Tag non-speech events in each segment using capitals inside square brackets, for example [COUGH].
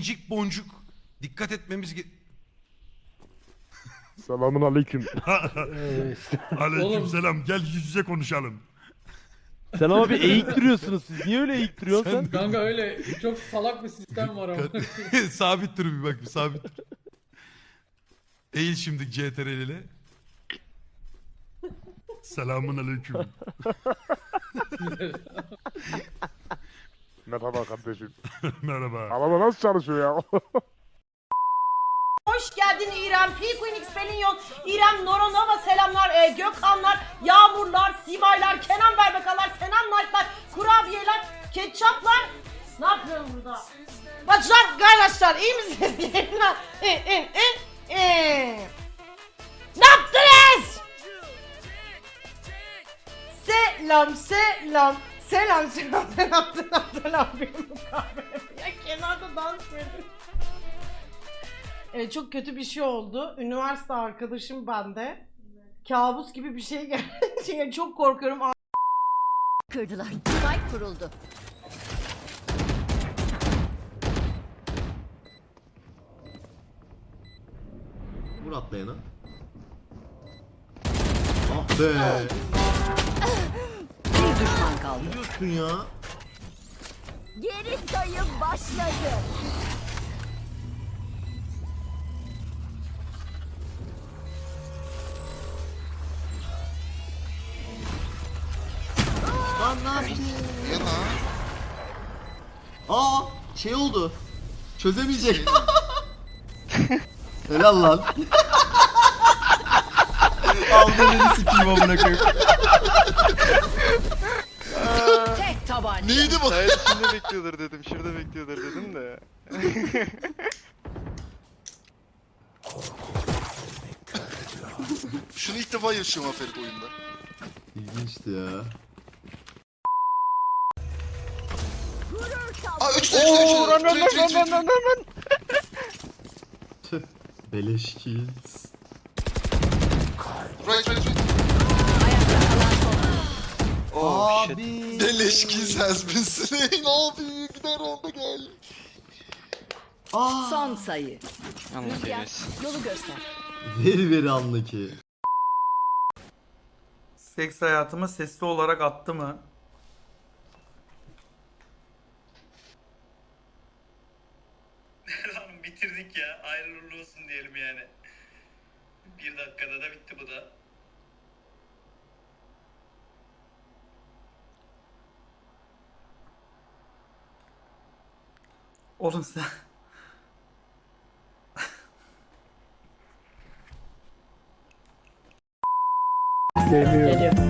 incik boncuk dikkat etmemiz ge- [LAUGHS] Selamun aleyküm. [LAUGHS] Aleykümselam gel yüz yüze konuşalım. Sen ama bir eğik duruyorsunuz siz. Niye öyle eğik duruyorsun sen? Kanka öyle çok salak bir sistem var ama. [LAUGHS] sabit dur bir bak bir sabit dur. Eğil şimdi CTRL ile. Selamun aleyküm. Merhaba kardeşim. [LAUGHS] Merhaba. Araba nasıl çalışıyor ya? Hoş geldin İrem, P Queen X Pelinyon, İrem Noronova selamlar, e, Gökhanlar, Yağmurlar, Simaylar, Kenan Berbekalar, Senan Knight'lar, Kurabiyeler, Ketçaplar. Ne yapıyorum burada? Bacılar, kardeşler iyi misiniz? [LAUGHS] E, e, e, e. Ne yaptınız? Selam, selam. Selam, selam, selam, selam, selam. Benim kahve. Ya kenarda dans ediyorsun? Evet, çok kötü bir şey oldu. Üniversite arkadaşım bende. Kabus gibi bir şey geldi. [LAUGHS] Şey, çok korkuyorum. kırdılar. Spike kuruldu. Vur atlayana. Ah be. Bir düşman kaldı. Ne diyorsun ya? Geri sayım başladı. Lan ne yaptın? Aa şey oldu. Çözemeyecek. [LAUGHS] Helal lan. Aldı beni sikeyim amına koyayım. Tek tabanca. Neydi bu? Hayır şimdi bekliyordur dedim. Şurada bekliyordur dedim de. [LAUGHS] Şunu ilk defa yaşıyorum Aferin oyunda. İlginçti ya. Aa 3 3 3 3 Tüh. Beleş kills. Right right right. Oh shit. Abi. Deleşki has been slain. Abi gider oldu gel. Aa. Son sayı. Rüzgar yes. yolu göster. Veri veri anla ki. Seks hayatıma sesli olarak attı mı? [LAUGHS] Hanım bitirdik ya. Hayırlı olsun diyelim yani. Bir dakikada da bitti bu da. Oğlum sen... Aşk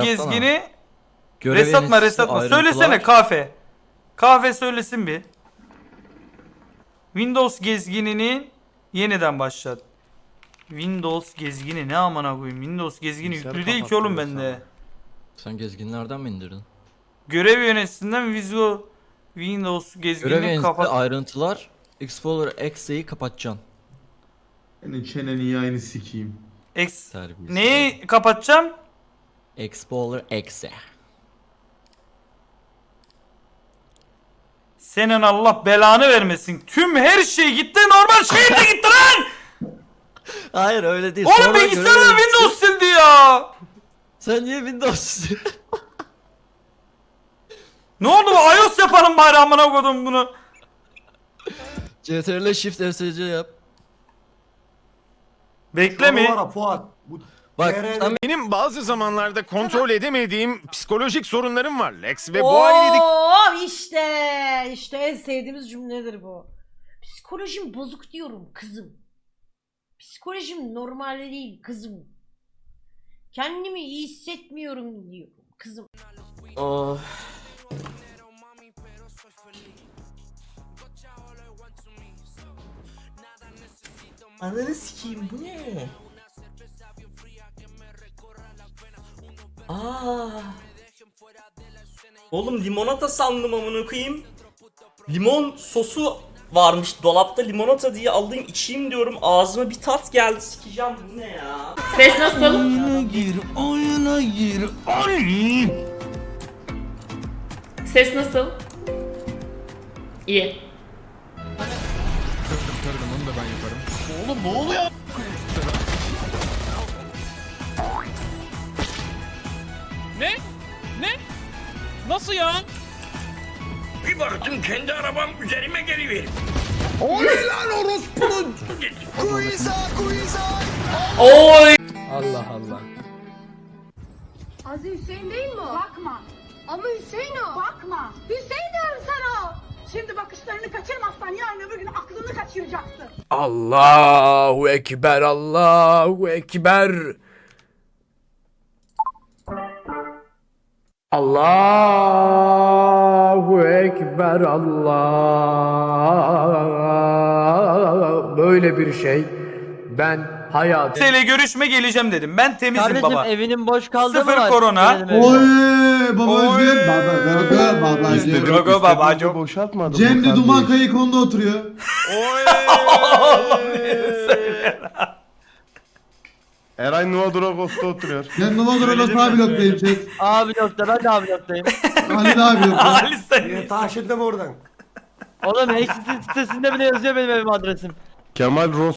Gezgini resatma resatma. Söylesene kahve. Kahve söylesin bir. Windows gezginini yeniden başlat. Windows gezgini ne amına koyayım? Windows gezgini yüklü değil ki oğlum bende. Sen gezginlerden mi indirdin? Görev yönetisinden Visual Windows gezginini kapat. ayrıntılar Explorer X'yi kapatacaksın. Senin çeneni yayını sikeyim. Ex Terbiyesiz. Neyi kapatacağım? Explorer X'e. Senin Allah belanı vermesin. Tüm her şey gitti normal şey de gitti lan. Hayır öyle değil. Oğlum Sonra bilgisayarda Windows sildi ya. Sen niye Windows? Ne oldu bu iOS yapalım bari amına koydum bunu. CTRL Shift SC yap. Bekle mi? Var Fuat. Bu Bak sen Benim bazı zamanlarda kontrol edemediğim psikolojik sorunlarım var Lex ve bu ailedeki Oo işte işte en sevdiğimiz cümledir bu. Psikolojim bozuk diyorum kızım. Psikolojim normal değil kızım. Kendimi iyi hissetmiyorum diyorum kızım. Oh. Ananı sikeyim bu ne? Aa. Oğlum limonata sandım amına koyayım. Limon sosu varmış dolapta limonata diye alayım içeyim diyorum ağzıma bir tat geldi sikeceğim bu ne ya? Ses nasıl? Ses nasıl? İyi. Bir baktım kendi arabam üzerime geliyor. Allah Allah. Aziz Hüseyin değil mi o? Bakma. Ama Hüseyin o. Bakma. Hüseyin diyorum sana. Şimdi bakışlarını kaçırmazsan yarın öbür gün aklını kaçıracaksın. Allahu Ekber, Allahu Ekber. Allahu Ekber, Allah. Böyle bir şey ben hayat Seyle görüşme geleceğim dedim. Ben temizim baba. evinin boş kaldı Sıfır korona. Oy baba özgür. Baba baba baba özgür. Rogo babacım. boşaltmadım. Cem de Duman Kayıkon'da oturuyor. Oy! [LAUGHS] [LAUGHS] Eray Nova Dragos'ta oturuyor. Ben Novadro'da sağ bloktayım chat. Abi nokta ben [LAUGHS] [LAUGHS] de abi noktayım. Ali abi yok. Ali sen. Taşındım oradan. Oğlum Exit sitesinde bile yazıyor benim evim adresim. Kemal Ros